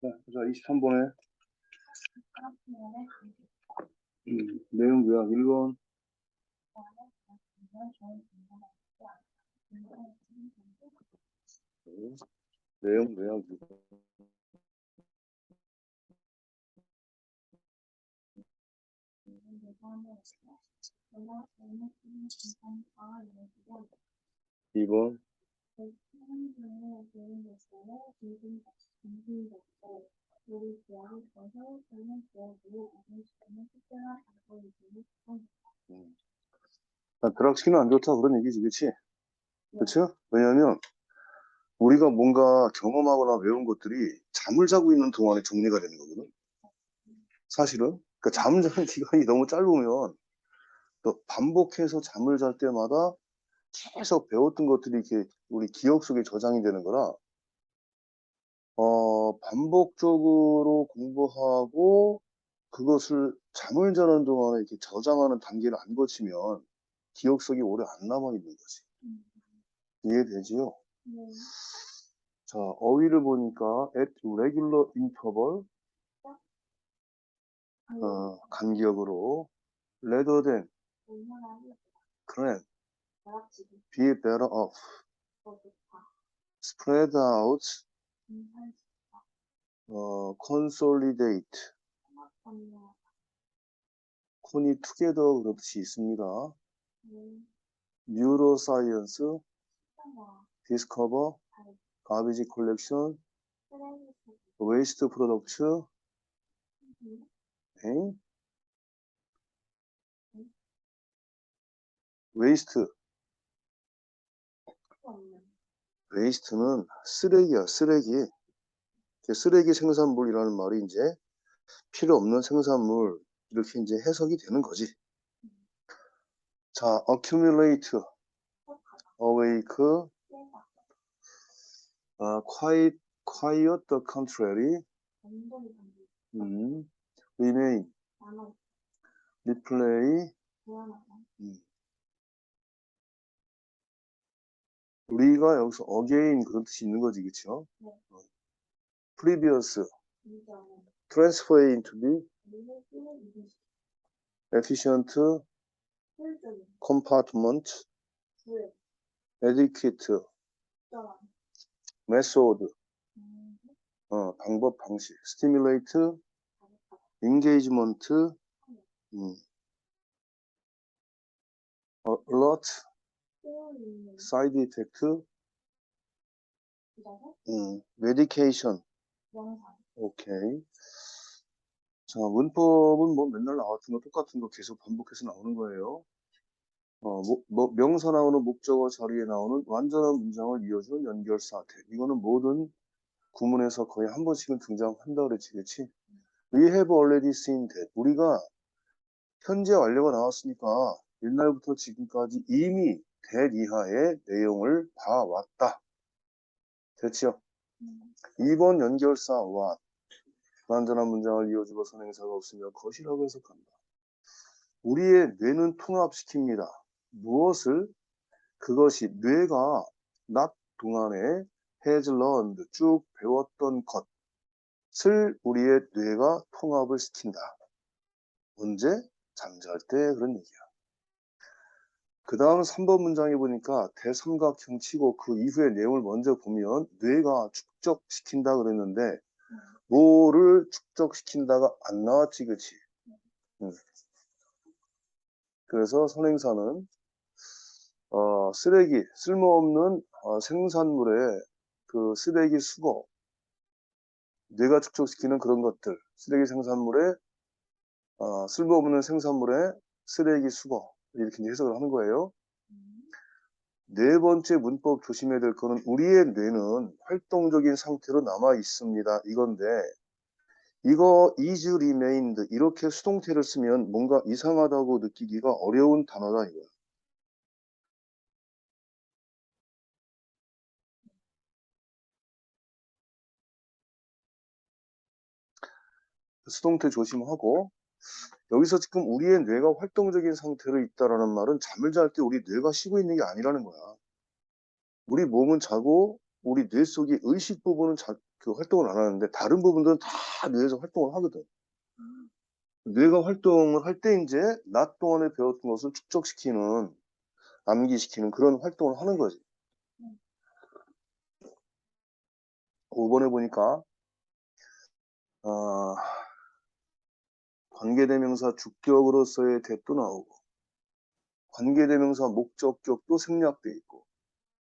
자, 자 23번에 음, 내용 요약 1번. 내용 요약 2번. 이번 드락치는 안 좋다 그런 얘기지 그치? 그쵸? 왜냐면 우리가 뭔가 경험하거나 외운 것들이 잠을 자고 있는 동안에 정리가 되는 거거든 사실은 그러니까 잠을 자는 기간이 너무 짧으면 또 반복해서 잠을 잘 때마다 계속 배웠던 것들이 이렇게 우리 기억 속에 저장이 되는 거라 어, 반복적으로 공부하고 그것을 잠을 자는 동안에 이렇게 저장하는 단계를 안 거치면 기억 속에 오래 안 남아 있는 거지. 이해되지요? 자, 어휘를 보니까 at regular interval 어, 간격으로 rather than 그래 be better off spread out 어, consolidate 콘이 together 그렇듯이 있습니다. Discover garbage collection waste product 엥? waste 웨이스트는 쓰레기야, 쓰레기. 쓰레기 생산물이라는 말이 이제 필요 없는 생산물 이렇게 이제 해석이 되는 거지. 자, accumulate, awake, 어, quiet, quiet the contrary, 음, remain, replay, 음. 우리가 여기서 again 그런 뜻이 있는 거지, 그쵸? 네. 어. previous, transfer into be, efficient, compartment, adequate, method, 어, 방법, 방식, stimulate, engagement, 음, 어, alert, side effect, 음, medication, 오케이. 자, 문법은 뭐 맨날 나왔던 거 똑같은 거 계속 반복해서 나오는 거예요. 어, 뭐, 뭐, 명사 나오는 목적어 자리에 나오는 완전한 문장을 이어주는 연결사 태. 이거는 모든 구문에서 거의 한 번씩은 등장한다 그랬지, 그치? We have already seen that. 우리가 현재 완료가 나왔으니까 옛날부터 지금까지 이미 that 이하의 내용을 봐왔다. 됐죠? 2번 연결사 what. 완전한 문장을 이어주고 선행사가 없으며 것이라고 해석한다. 우리의 뇌는 통합시킵니다. 무엇을? 그것이 뇌가 낮 동안에 learned 쭉 배웠던 것을 우리의 뇌가 통합을 시킨다. 언제? 잠잘 때 그런 얘기야. 그 다음 3번 문장에 보니까 대삼각형 치고 그 이후의 내용을 먼저 보면 뇌가 축적시킨다 그랬는데 뭐를 축적시킨다가 안 나왔지 그치? 응. 그래서 선행사는 어, 쓰레기, 쓸모없는 어, 생산물의 그 쓰레기 수거, 뇌가 축적시키는 그런 것들, 쓰레기 생산물의 어, 쓸모없는 생산물의 쓰레기 수거 이렇게 해석을 하는 거예요. 네 번째 문법 조심해야 될 거는 우리의 뇌는 활동적인 상태로 남아 있습니다. 이건데 이거 is remained 이렇게 수동태를 쓰면 뭔가 이상하다고 느끼기가 어려운 단어다 이거야. 수동태 조심하고 여기서 지금 우리의 뇌가 활동적인 상태로 있다라는 말은 잠을 잘 때 우리 뇌가 쉬고 있는 게 아니라는 거야. 우리 몸은 자고 우리 뇌 속의 의식 부분은 자, 그 활동을 안 하는데 다른 부분들은 다 뇌에서 활동을 하거든. 뇌가 활동을 할 때 이제 낮 동안에 배웠던 것을 축적시키는 암기시키는 그런 활동을 하는 거지. 5번에 보니까 아, 관계대명사 주격으로서의 대도 나오고 관계대명사 목적격도 생략돼 있고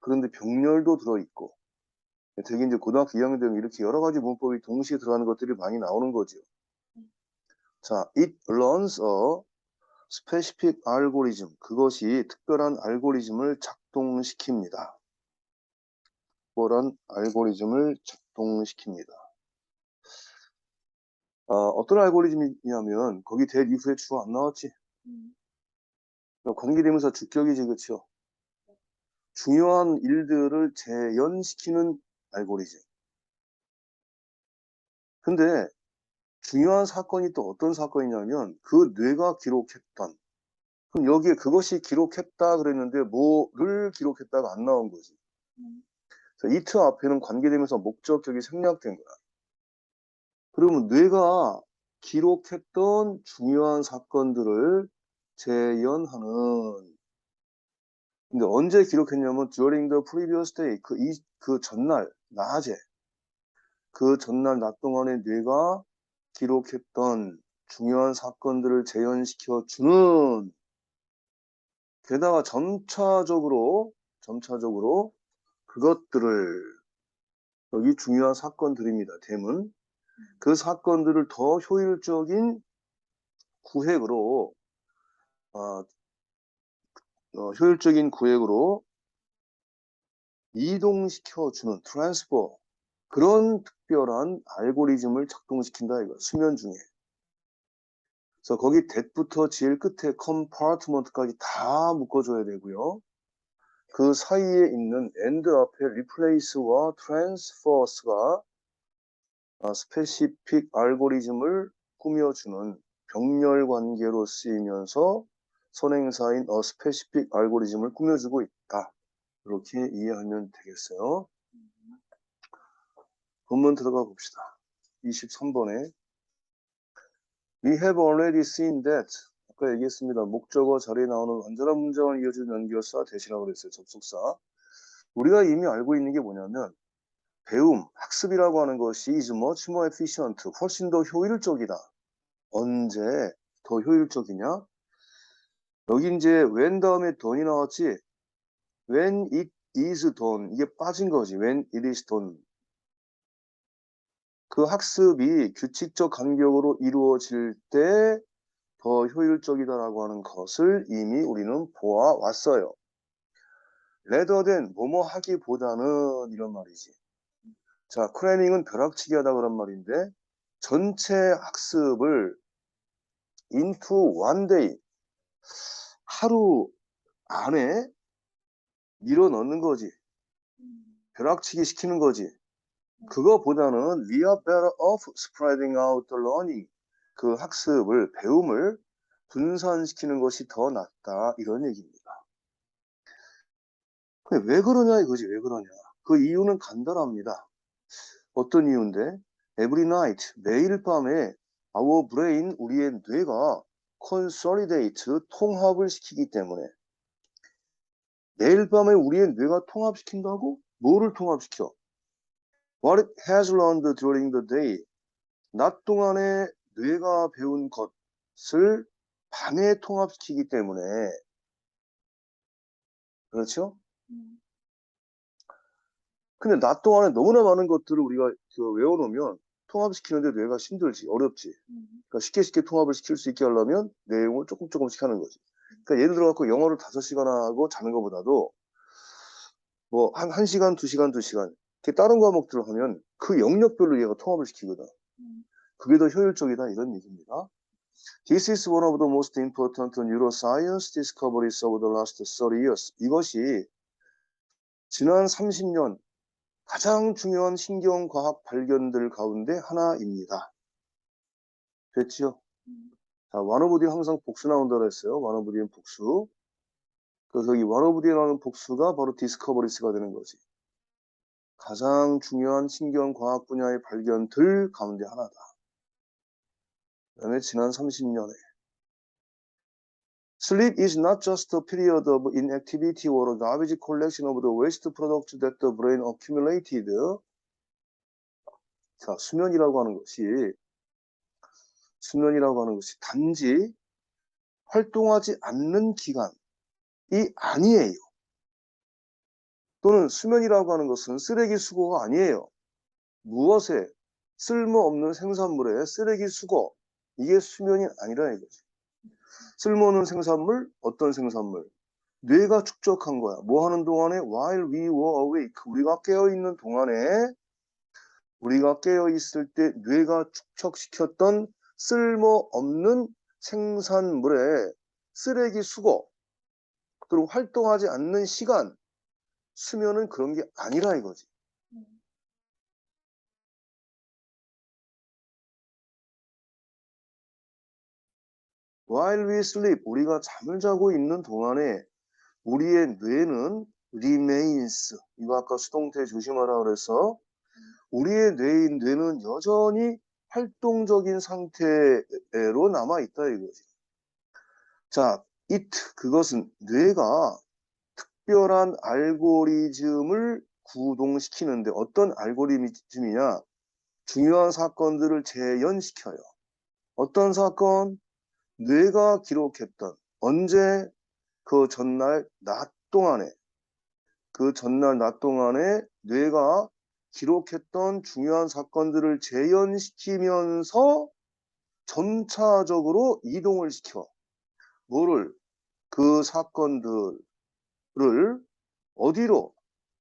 그런데 병렬도 들어있고 되게 이제 고등학교 2학년 되면 이렇게 여러 가지 문법이 동시에 들어가는 것들이 많이 나오는 거죠. 자, it learns a specific algorithm. 그것이 특별한 알고리즘을 작동시킵니다. 특별한 알고리즘을 작동시킵니다. 어, 어떤 알고리즘이냐면 거기 대 이후에 주어 안 나왔지? 그러니까 관계대명사 주격이지, 그쵸? 중요한 일들을 재현시키는 알고리즘. 근데 중요한 사건이 또 어떤 사건이냐면 그 뇌가 기록했던 그럼 여기에 그것이 기록했다 그랬는데 뭐를 기록했다가 안 나온 거지. 그래서 이트 앞에는 관계되면서 목적격이 생략된 거야. 그러면 뇌가 기록했던 중요한 사건들을 재현하는. 근데 언제 기록했냐면 during the previous day 그, 이, 그 전날 낮에. 그 전날 낮 동안에 뇌가 기록했던 중요한 사건들을 재현시켜 주는. 게다가 점차적으로 점차적으로 그것들을 여기 중요한 사건들입니다. 댐은 그 사건들을 더 효율적인 구획으로 어, 어, 효율적인 구획으로 이동시켜주는 트랜스퍼 그런 특별한 알고리즘을 작동시킨다 이거 수면 중에. 그래서 거기 that부터 제일 끝에 compartment까지 다 묶어줘야 되고요. 그 사이에 있는 and 앞에 아, 스 페시픽 알고리즘을 꾸며주는 병렬 관계로 쓰이면서 선행사인 어 스페시픽 알고리즘을 꾸며주고 있다. 이렇게 이해하면 되겠어요. 본문 들어가 봅시다. 23번에 We have already seen that 아까 얘기했습니다. 목적어 자리에 나오는 완전한 문장을 이어주는 연결사 대시라고 그랬어요. 접속사. 우리가 이미 알고 있는 게 뭐냐면 배움, 학습이라고 하는 것이 is much more efficient, 훨씬 더 효율적이다. 언제 더 효율적이냐? 여기 이제 when 다음에 done이 나왔지? when it is done 이게 빠진 거지. when it is done 그 학습이 규칙적 간격으로 이루어질 때 더 효율적이다라고 하는 것을 이미 우리는 보아왔어요. than 뭐뭐 하기보다는 이런 말이지. 자, 크래닝은 벼락치기 하다 그런 말인데 전체 학습을 into one day 하루 안에 밀어 넣는 거지. 벼락치기 시키는 거지. 그거보다는 we are better off spreading out the learning. 그 학습을, 배움을 분산시키는 것이 더 낫다. 이런 얘기입니다. 왜 그러냐 이거지. 왜 그러냐. 그 이유는 간단합니다. 어떤 이유인데? Every night, 매일 밤에 our brain, 우리의 뇌가 consolidate, 통합을 시키기 때문에 매일 밤에 우리의 뇌가 통합시킨다고? 뭐를 통합시켜? What it has learned during the day. 낮 동안에 뇌가 배운 것을 밤에 통합시키기 때문에 그렇죠? 근데 낮 동안에 너무나 많은 것들을 우리가 그 외워놓으면 통합시키는데 뇌가 힘들지, 어렵지. 그러니까 쉽게 쉽게 통합을 시킬 수 있게 하려면 내용을 조금 조금씩 하는 거지. 그러니까 예를 들어 갖고 영어를 5시간 하고 자는 것보다도 뭐한 1시간, 2시간, 2시간 이렇게 다른 과목들을 하면 그 영역별로 얘가 통합을 시키거든. 그게 더 효율적이다 이런 얘기입니다. This is one of the most important neuroscience discoveries of the last 30 years. 이것이 지난 30년 가장 중요한 신경과학 발견들 가운데 하나입니다. 됐지요? 자, 완어부디는 항상 복수 나온다고 했어요. 완어부디는 복수. 그래서 이 완어부디라는 복수가 바로 디스커버리스가 되는 거지. 가장 중요한 신경과학 분야의 발견들 가운데 하나다. 그 다음에 지난 30년에 Sleep is not just a period of inactivity or garbage collection of the waste products that the brain accumulated. 자, 수면이라고 하는 것이 수면이라고 하는 것이 단지 활동하지 않는 기간이 아니에요. 또는 수면이라고 하는 것은 쓰레기 수거가 아니에요. 무엇에 쓸모없는 생산물의 쓰레기 수거 이게 수면이 아니라 이거지. 쓸모없는 생산물 어떤 생산물? 뇌가 축적한 거야. 뭐 하는 동안에 while we were awake 우리가 깨어 있는 동안에 우리가 깨어 있을 때 뇌가 축적시켰던 쓸모없는 생산물의 쓰레기 수거 그리고 활동하지 않는 시간 수면은 그런 게 아니라 이거지. While we sleep, 우리가 잠을 자고 있는 동안에 우리의 뇌는 remains. 이거 아까 수동태 조심하라 그래서 우리의 뇌인 뇌는 여전히 활동적인 상태로 남아 있다 이거지. 자, it 그것은 뇌가 특별한 알고리즘을 구동시키는데 어떤 알고리즘이냐? 중요한 사건들을 재현시켜요. 어떤 사건? 뇌가 기록했던 언제 그 전날 낮 동안에 그 전날 낮 동안에 뇌가 기록했던 중요한 사건들을 재현시키면서 점차적으로 이동을 시켜. 뭐를? 그 사건들을 어디로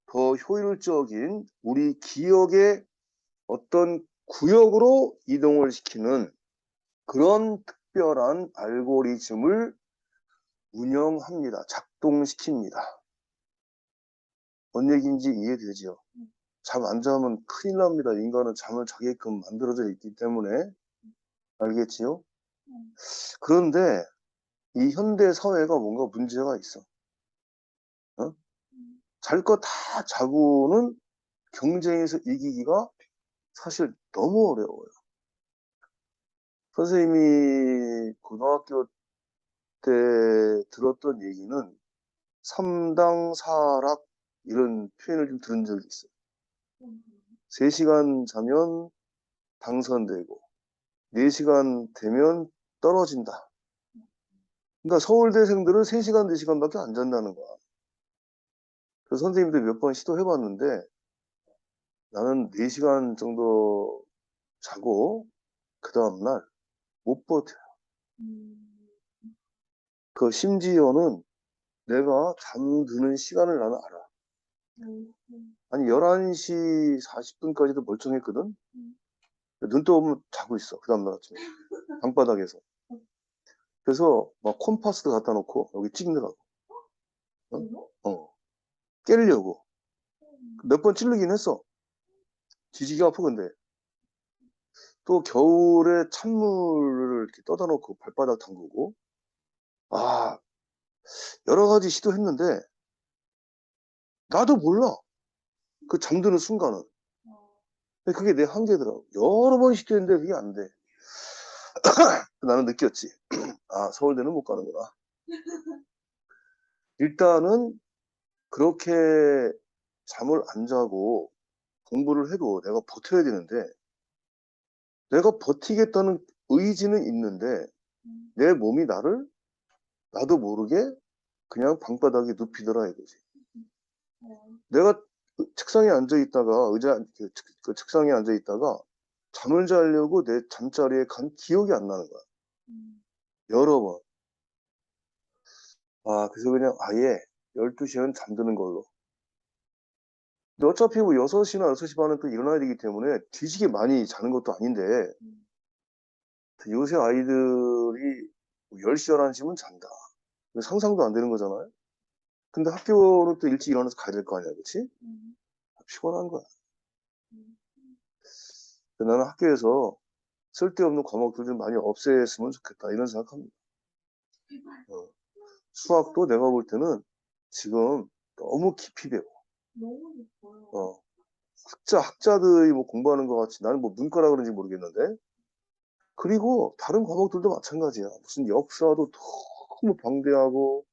더 효율적인 우리 기억의 어떤 구역으로 이동을 시키는 그런 특별한 알고리즘을 운영합니다. 작동시킵니다. 뭔 얘기인지 이해되죠? 잠안 자면 큰일 납니다. 인간은 잠을 자게끔 만들어져 있기 때문에. 알겠지요? 그런데 이 현대 사회가 뭔가 문제가 있어. 어? 잘거 다 자고는 경쟁에서 이기기가 사실 너무 어려워요. 선생님이 고등학교 때 들었던 얘기는 삼당 사락 이런 표현을 좀 들은 적이 있어요. 3시간 자면 당선되고 4시간 되면 떨어진다. 그러니까 서울대생들은 3시간, 4시간밖에 안 잔다는 거야. 그래서 선생님도 몇 번 시도해 봤는데 나는 4시간 정도 자고 그 다음날 못 버텨요. 그 심지어는 내가 잠드는 시간을 나는 알아. 아니 11시 40분까지도 멀쩡했거든. 눈 떠보면 자고 있어. 그 다음날 아침에 방바닥에서. 그래서 막 콤파스도 갖다 놓고 여기 찍느라고. 어? 어. 깨려고. 몇번 찌르긴 했어. 뒤지기 아프 근데. 또 겨울에 찬물을 이렇게 떠다 놓고 발바닥 담그고. 아, 여러 가지 시도했는데 나도 몰라. 그 잠드는 순간은. 그게 내 한계더라고. 여러 번 시도했는데 그게 안 돼. 나는 느꼈지. 아, 서울대는 못 가는구나. 일단은 그렇게 잠을 안 자고 공부를 해도 내가 버텨야 되는데 내가 버티겠다는 의지는 있는데 내 몸이 나를 나도 모르게 그냥 방바닥에 눕히더라 이거지. 내가 책상에 앉아 있다가 의자 그, 책- 그 책상에 앉아 있다가 잠을 자려고 내 잠자리에 간 기억이 안 나는 거야. 여러 번. 아, 그래서 그냥 아예 12시간 잠드는 걸로. 근데 어차피 뭐 6시나 6시 반은 또 일어나야 되기 때문에 뒤지게 많이 자는 것도 아닌데 요새 아이들이 10시, 11시면 잔다. 상상도 안 되는 거잖아요. 근데 학교는 또 일찍 일어나서 가야 될 거 아니야, 그치? 피곤한 거야. 근데 나는 학교에서 쓸데없는 과목들 좀 많이 없앴으면 좋겠다, 이런 생각합니다. 어. 수학도 내가 볼 때는 지금 너무 깊이 배워. 어. 학자, 학자들이 뭐 공부하는 것 같이 나는 뭐 문과라 그런지 모르겠는데. 그리고 다른 과목들도 마찬가지야. 무슨 역사도 너무 방대하고,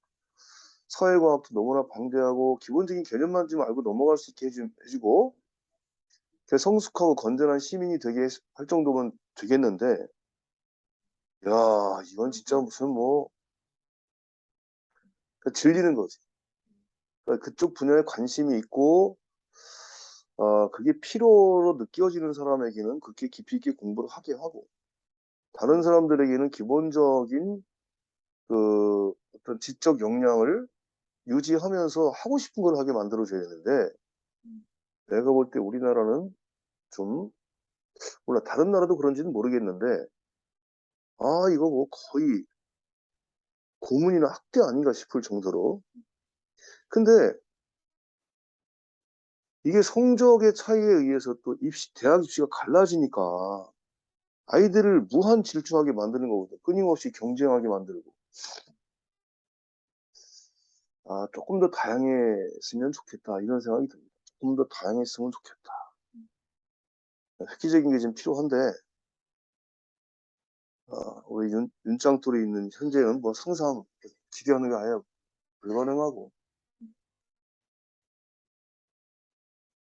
사회과학도 너무나 방대하고, 기본적인 개념만 좀 알고 넘어갈 수 있게 해주, 해주고, 성숙하고 건전한 시민이 되게 할 정도면 되겠는데, 야, 이건 진짜 무슨 뭐, 그러니까 질리는 거지. 그러니까 그쪽 분야에 관심이 있고, 어, 그게 필요로 느껴지는 사람에게는 그렇게 깊이 있게 공부를 하게 하고, 다른 사람들에게는 기본적인 그 어떤 지적 역량을 유지하면서 하고 싶은 걸 하게 만들어줘야 되는데, 내가 볼 때 우리나라는 좀, 몰라, 다른 나라도 그런지는 모르겠는데, 아, 이거 뭐 거의 고문이나 학대 아닌가 싶을 정도로. 근데 이게 성적의 차이에 의해서 또 입시, 대학 입시가 갈라지니까 아이들을 무한 질주하게 만드는 거거든. 끊임없이 경쟁하게 만들고. 아, 조금 더 다양했으면 좋겠다. 이런 생각이 듭니다. 조금 더 다양했으면 좋겠다. 획기적인 게좀 필요한데, 어, 우리 윤, 윤짱돌이 있는 현재는 뭐 상상 기대하는 게 아예 불가능하고,